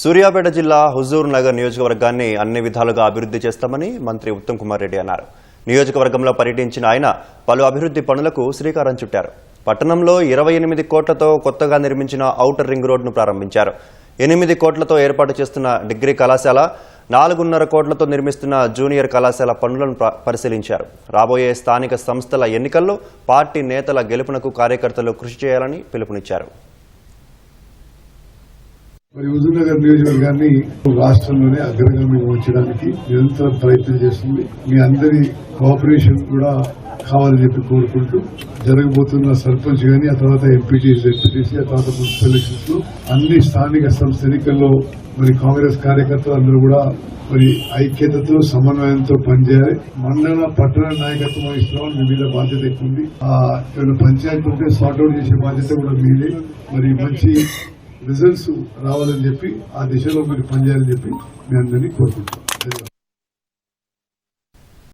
సూర్యాపేట జిల్లా హుజూర్ నగర్ నియోజకవర్గాన్ని అన్ని విధాలుగా అభివృద్ధి చేస్తామని మంత్రి ఉత్తమ్ కుమార్ రెడ్డి అన్నారు. నియోజకవర్గంలో పర్యటించిన ఆయన పలు అభివృద్ధి పనులకు శ్రీకారం చుట్టారు. పట్టణంలో ఇరవై ఎనిమిది కోట్లతో కొత్తగా నిర్మించిన ఔటర్ రింగ్ రోడ్డును ప్రారంభించారు. ఎనిమిది కోట్లతో ఏర్పాటు చేస్తున్న డిగ్రీ కళాశాల నాలుగున్నర కోట్లతో నిర్మిస్తున్న జూనియర్ కళాశాల పనులను పరిశీలించారు. రాబోయే స్థానిక సంస్థల ఎన్నికల్లో పార్టీ నేతల గెలుపునకు కార్యకర్తలు కృషి చేయాలని పిలుపునిచ్చారు. మరి హుజూర్నగర్ నియోజకవర్గాన్ని రాష్ట్రంలోనే అగ్రగామి ఉంచడానికి నిరంతరం ప్రయత్నం చేస్తుంది. మీ అందరి కోఆపరేషన్ కూడా కావాలని చెప్పి కోరుకుంటూ జరగబోతున్న సర్పంచ్ గాని ఆ తర్వాత ఎంపీటీసీ చేసి ఆ తర్వాత మున్సిపల్ ఎలక్షన్స్లో అన్ని స్థానిక సంస్థ ఎన్నికల్లో మరి కాంగ్రెస్ కార్యకర్తలు అందరూ కూడా మరి ఐక్యతతో సమన్వయంతో పనిచేయాలి. మండల పట్టణ నాయకత్వం వహిస్తున్నాం మీ మీద బాధ్యత ఎక్కువ ఉంది ఆ పంచాయతీ ఉంటే సార్ట్అవుట్ చేసే బాధ్యత కూడా మీదే. మరి మంచి రిజల్ట్స్ రావాలని చెప్పి ఆ దిశలో మీరు పనిచేయాలని చెప్పి మీ అందరినీ కోరుకుంటున్నాం.